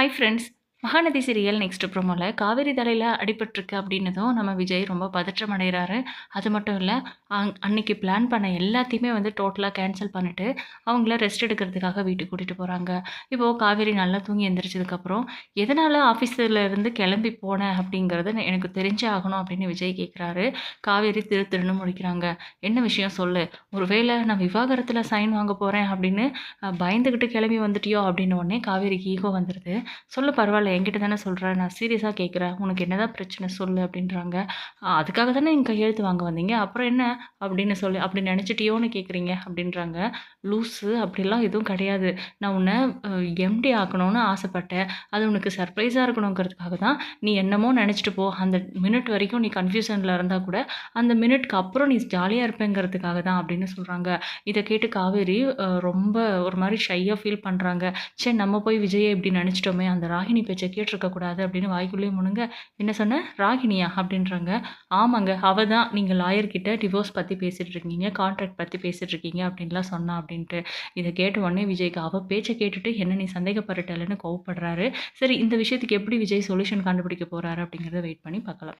Hi friends, Mahanadhi serial next ப்ரோமோவில் Kaveri தலையில் அடிபட்டிருக்கு அப்படின்னதும் நம்ம விஜய் ரொம்ப பதற்றம் அடைகிறாரு அது மட்டும் இல்லை அங் அன்னைக்கு பிளான் பண்ண எல்லாத்தையுமே வந்து டோட்டலாக கேன்சல் பண்ணிவிட்டு அவங்கள ரெஸ்ட் எடுக்கிறதுக்காக வீட்டுக்கு கூட்டிகிட்டு போகிறாங்க இப்போது காவேரி நல்லா தூங்கி எந்திரிச்சதுக்கப்புறம் எதனால் ஆஃபீஸில் இருந்து கிளம்பி போனேன் அப்படிங்கிறது எனக்கு தெரிஞ்சே ஆகணும் அப்படின்னு விஜய் கேட்குறாரு காவேரி திரு திருன்னு முடிக்கிறாங்க என்ன விஷயம்? சொல்லு. ஒருவேளை நான் விவாகரத்தில் சைன் வாங்க போகிறேன் அப்படின்னு பயந்துக்கிட்டு கிளம்பி வந்துட்டியோ? அப்படின்னு உடனே காவேரிக்கு ஈகோ வந்துடுது சொல்லு பரவாயில்ல. என்கிட்ட தானே சொல்கிறேன் நான் சீரியஸாக கேட்குறேன் உனக்கு என்னதான் பிரச்சனை சொல்லு அப்படின்றாங்க. அதுக்காக தானே நீங்கள் கையெழுத்து வாங்க வந்தீங்க. அப்புறம் என்ன அப்படின்னு சொல்லி அப்படி நினச்சிட்டியோன்னு கேட்குறீங்க அப்படின்றாங்க. லூஸு அப்படிலாம் எதுவும் கிடையாது. நான் உன்னை எம்டி ஆக்கணும்னு ஆசைப்பட்டேன். அது உனக்கு சர்ப்ரைஸாக இருக்கணுங்கிறதுக்காக தான் நீ என்னமோ நினச்சிட்டு போ. அந்த மினிட் வரைக்கும் நீ கன்ஃபியூஷனில் இருந்தால் கூட அந்த மினிட்க்கு அப்புறம் நீ ஜாலியாக இருப்பேங்கிறதுக்காக தான் அப்படின்னு சொல்கிறாங்க இதை கேட்டு காவேரி ரொம்ப ஒரு மாதிரி ஷையாக ஃபீல் பண்ணுறாங்க சரி நம்ம போய் விஜயை இப்படி நினச்சிட்டோமே அந்த ராகினி பேச்சு கேட்டிருக்கக்கூடாது அப்படின்னு வாய்க்குள்ளேயே முணுங்க. என்ன சொன்ன? ராகினியா அப்படின்றாங்க. ஆமாங்க அவ தான் நீங்கள் லாயர்கிட்ட டிவோர்ஸ் பற்றி பேசிகிட்டு இருக்கீங்க கான்ட்ராக்ட் பற்றி பேசிகிட்டு இருக்கீங்க அப்படின்லாம் சொன்னா அப்படின்ட்டு. இதை கேட்ட உடனே விஜய்க்கு அவள் பேச்சை கேட்டுட்டு என்ன நீ சந்தேகப்பட்டுட்டலன்னு கோவப்படுறாரு. சரி இந்த விஷயத்துக்கு எப்படி விஜய் சொல்யூஷன் கண்டுபிடிக்க போகிறாரு அப்படிங்கிறத வெயிட் பண்ணி பார்க்கலாம்.